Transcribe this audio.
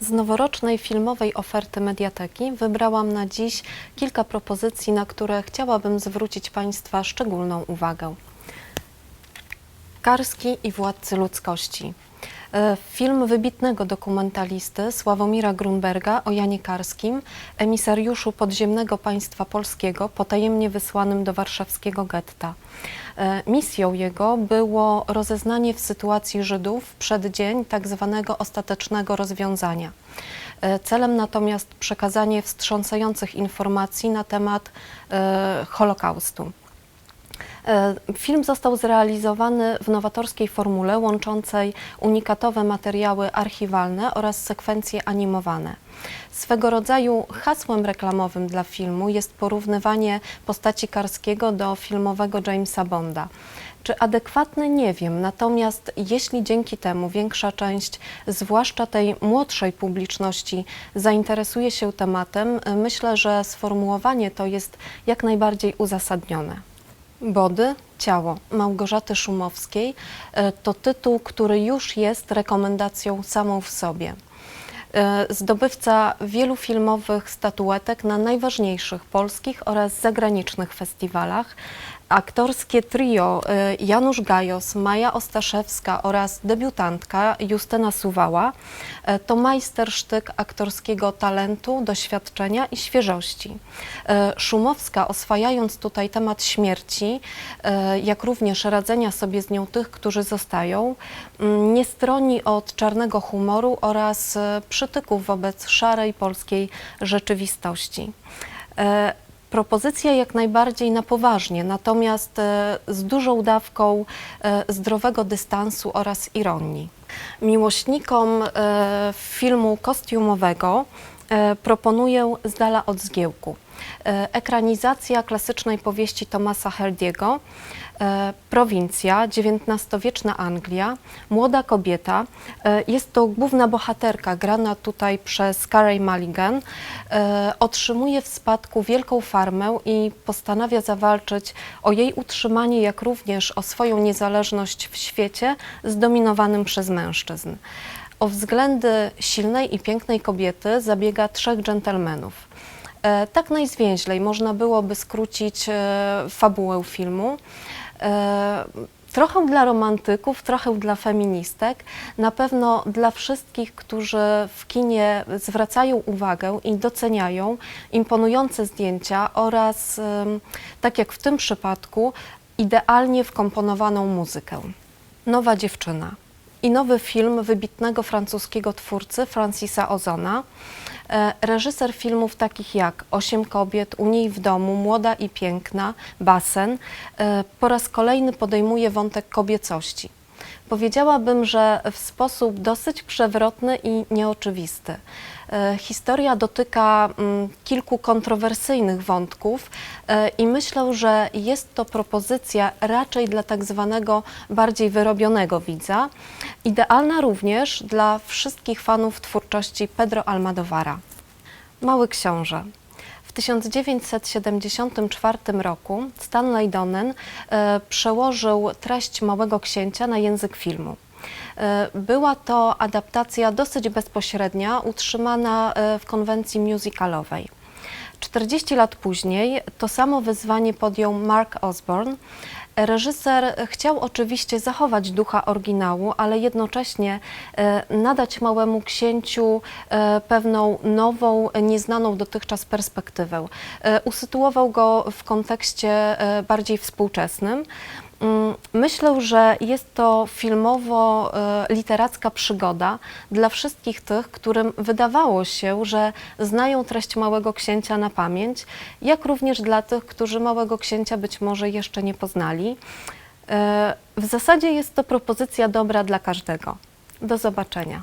Z noworocznej filmowej oferty Mediateki wybrałam na dziś kilka propozycji, na które chciałabym zwrócić Państwa szczególną uwagę. Karski i Władcy Ludzkości. E, Film wybitnego dokumentalisty Sławomira Grunberga o Janie Karskim, emisariuszu podziemnego państwa polskiego, potajemnie wysłanym do warszawskiego getta. E, Misją jego było rozeznanie w sytuacji Żydów w przeddzień tak zwanego ostatecznego rozwiązania. E, Celem natomiast przekazanie wstrząsających informacji na temat Holokaustu. E, Film został zrealizowany w nowatorskiej formule łączącej unikatowe materiały archiwalne oraz sekwencje animowane. Swego rodzaju hasłem reklamowym dla filmu jest porównywanie postaci Karskiego do filmowego Jamesa Bonda. Czy adekwatne? Nie wiem. Natomiast jeśli dzięki temu większa część, zwłaszcza tej młodszej publiczności, zainteresuje się tematem, e, myślę, że sformułowanie to jest jak najbardziej uzasadnione. Body, ciało Małgorzaty Szumowskiej e, to tytuł, który już jest rekomendacją samą w sobie. E, Zdobywca wielu filmowych statuetek na najważniejszych polskich oraz zagranicznych festiwalach. Aktorskie trio e, Janusz Gajos, Maja Ostaszewska oraz debiutantka Justyna Suwała e, to majstersztyk aktorskiego talentu, doświadczenia i świeżości. E, Szumowska, oswajając tutaj temat śmierci, jak również radzenia sobie z nią tych, którzy zostają, mm, nie stroni od czarnego humoru oraz przytyków wobec szarej polskiej rzeczywistości. Propozycja jak najbardziej na poważnie, natomiast e, z dużą dawką e, zdrowego dystansu oraz ironii. Miłośnikom e, filmu kostiumowego proponuję Z dala od zgiełku. Ekranizacja klasycznej powieści Thomasa Hardiego, e, prowincja, XIX-wieczna Anglia, młoda kobieta. E, Jest to główna bohaterka, grana tutaj przez Carey Mulligan. E, Otrzymuje w spadku wielką farmę i postanawia zawalczyć o jej utrzymanie, jak również o swoją niezależność w świecie zdominowanym przez mężczyzn. O względy silnej i pięknej kobiety zabiega trzech dżentelmenów. E, Tak najzwięźlej można byłoby skrócić e, fabułę filmu. E, Trochę dla romantyków, trochę dla feministek, na pewno dla wszystkich, którzy w kinie zwracają uwagę i doceniają imponujące zdjęcia oraz, tak jak w tym przypadku, idealnie wkomponowaną muzykę. Nowa dziewczyna i nowy film wybitnego francuskiego twórcy Francisa Ozona. E, Reżyser filmów takich jak Osiem kobiet, U niej w domu, Młoda i piękna, Basen e, po raz kolejny podejmuje wątek kobiecości. Powiedziałabym, że w sposób dosyć przewrotny i nieoczywisty. E, Historia dotyka mm, kilku kontrowersyjnych wątków e, i myślę, że jest to propozycja raczej dla tak zwanego bardziej wyrobionego widza, idealna również dla wszystkich fanów twórczości Pedro Almodovara. Mały Książę. W 1974 roku Stanley Donen e, przełożył treść Małego Księcia na język filmu. E, Była to adaptacja dosyć bezpośrednia, utrzymana e, w konwencji musicalowej. 40 lat później to samo wyzwanie podjął Mark Osborne. Reżyser chciał oczywiście zachować ducha oryginału, ale jednocześnie e, nadać małemu księciu e, pewną nową, nieznaną dotychczas perspektywę. E, Usytuował go w kontekście bardziej współczesnym. Mm, Myślę, że jest to filmowo-literacka przygoda dla wszystkich tych, którym wydawało się, że znają treść Małego Księcia na pamięć, jak również dla tych, którzy Małego Księcia być może jeszcze nie poznali. E, W zasadzie jest to propozycja dobra dla każdego. Do zobaczenia.